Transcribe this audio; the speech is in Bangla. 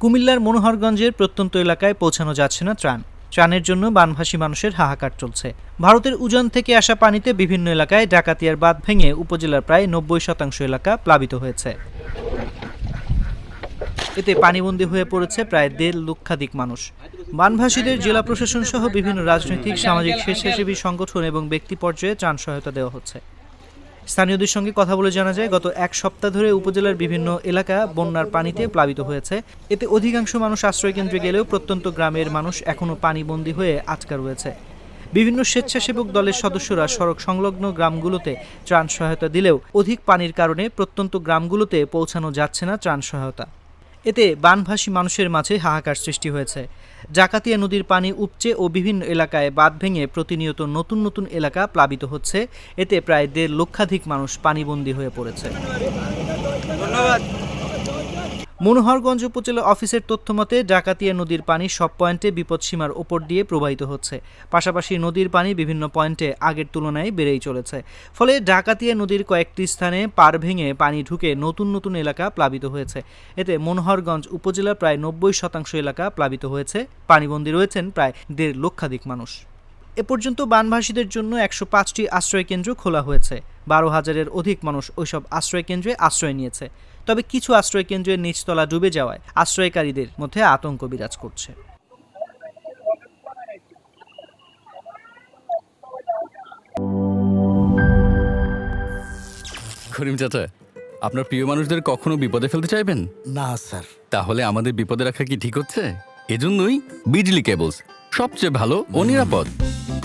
কুমিল্লার মনোহরগঞ্জের প্রত্যন্ত এলাকায় পৌঁছানো যাচ্ছে না ত্রাণ। ত্রাণের জন্য বানভাসী মানুষের হাহাকার চলছে। ভারতের উজান থেকে আসা পানিতে বিভিন্ন এলাকায় ডাকাতিয়ার বাঁধ ভেঙে উপজেলার প্রায় নব্বই শতাংশ এলাকা প্লাবিত হয়েছে। এতে পানিবন্দী হয়ে পড়েছে প্রায় দেড় লক্ষাধিক মানুষ। বানভাসীদের জেলা প্রশাসন সহ বিভিন্ন রাজনৈতিক, সামাজিক, স্বেচ্ছাসেবী সংগঠন এবং ব্যক্তি পর্যায়ে ত্রাণ সহায়তা দেওয়া হচ্ছে। স্থানীয়দের সঙ্গে কথা বলে জানা যায়, গত এক সপ্তাহ ধরে উপজেলার বিভিন্ন এলাকা বন্যার পানিতে প্লাবিত হয়েছে। এতে অধিকাংশ মানুষ আশ্রয়কেন্দ্রে গেলেও প্রত্যন্ত গ্রামের মানুষ এখনও পানিবন্দী হয়ে আটকা রয়েছে। বিভিন্ন স্বেচ্ছাসেবক দলের সদস্যরা সড়ক সংলগ্ন গ্রামগুলোতে ত্রাণ সহায়তা দিলেও অধিক পানির কারণে প্রত্যন্ত গ্রামগুলোতে পৌঁছানো যাচ্ছে না ত্রাণ সহায়তা। এতে বানভাসী মানুষের মাঝে হাহাকার সৃষ্টি হয়েছে। জাকাতিয়া নদীর পানি উপচে ও বিভিন্ন এলাকায় বাঁধ ভেঙে প্রতিনিয়ত নতুন নতুন এলাকা প্লাবিত হচ্ছে। এতে প্রায় দেড় লক্ষাধিক মানুষ পানিবন্দী হয়ে পড়েছে। মনোহরগঞ্জ উপজেলা অফিসের তথ্যমতে, ডাকাতিয়া নদীর পানি সব পয়েন্টে বিপদসীমার ওপর দিয়ে প্রবাহিত হচ্ছে। পাশাপাশি নদীর পানি বিভিন্ন পয়েন্টে আগের তুলনায় বেড়েই চলেছে। ফলে ডাকাতিয়া নদীর কয়েকটি স্থানে পার ভেঙে পানি ঢুকে নতুন নতুন এলাকা প্লাবিত হয়েছে। এতে মনোহরগঞ্জ উপজেলার প্রায় নব্বই শতাংশ এলাকা প্লাবিত হয়েছে। পানিবন্দী রয়েছেন প্রায় দেড় লক্ষাধিক মানুষ। এ পর্যন্ত বানভাসীদের জন্য একশো পাঁচটি আশ্রয়কেন্দ্র খোলা হয়েছে। বারো হাজারের অধিক মানুষ ওইসব আশ্রয়কেন্দ্রে আশ্রয় নিয়েছে। তবে কিছু আশ্রয়কেন্দ্রের নিচতলা ডুবে যাওয়ায় আশ্রয়কারীদের মধ্যে আতঙ্ক বিরাজ করছে। করিম চাচা আপনার প্রিয় মানুষদের কখনো বিপদে ফেলতে চাইবেন? না স্যার। তাহলে আমাদের বিপদে রাখা কি ঠিক হচ্ছে? এজন্যই বিজলি কেবলস সবচেয়ে ভালো ও নিরাপদ।